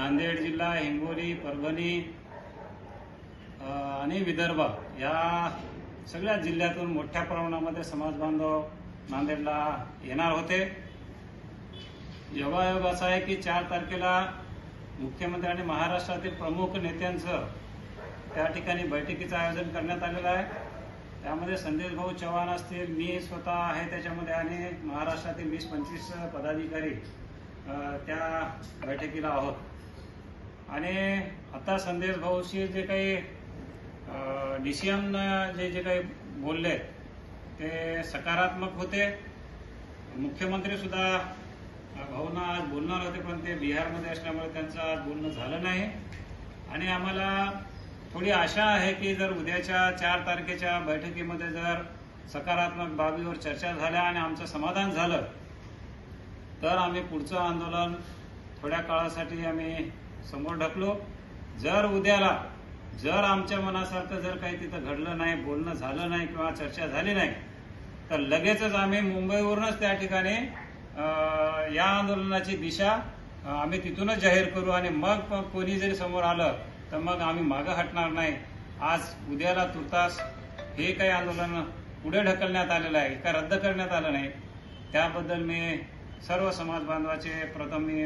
नांदेड जिल्हा हिंगोली परभणी आणि विदर्भ या सगळ्या जिल्ह्यातून मोठ्या प्रमाणामध्ये समाज बांधव नांदेडला येणार होते. योगायोग असा आहे की चार तारखेला मुख्यमंत्री आणि महाराष्ट्रातील प्रमुख नेत्यांचं त्या ठिकाणी बैठकीचं आयोजन करण्यात आलेलं आहे. त्यामध्ये संदेश भाऊ चव्हाण असतील मी स्वतः आहे त्याच्यामध्ये आणि महाराष्ट्रातील वीस पंचवीस पदाधिकारी त्या बैठकीला आहोत. आणि आता संदेश भाऊशी जे काही डिसिजन जे जे काही बोलले ते सकारात्मक होते. मुख्यमंत्री सुद्धा भाऊंना आज बोलणार होते पण ते बिहारमध्ये असल्यामुळे त्यांचं आज बोलणं झालं नाही. आणि आम्हाला थोडी आशा आहे की जर उद्याच्या चार तारखेच्या बैठकीमध्ये जर सकारात्मक बाबीवर चर्चा झाल्या आणि आमचं समाधान झालं तर आम्ही पुढचं आंदोलन थोड्या काळासाठी आम्ही समोर ढकलो. जर उद्याला जर आमच्या मनासारखं जर काही तिथं घडलं नाही बोलणं झालं नाही किंवा चर्चा झाली नाही तर लगेचच आम्ही मुंबईवरूनच त्या ठिकाणी या आंदोलनाची दिशा आम्ही तिथूनच जाहीर करू आणि मग मग कोणी जरी समोर आलं तर मग आम्ही मागं हटणार नाही. आज उद्याला तुर्तास हे काही आंदोलन पुढे ढकलण्यात आलेलं आहे का रद्द करण्यात आलं नाही त्याबद्दल मी सर्व समाज बांधवाचे प्रथम मी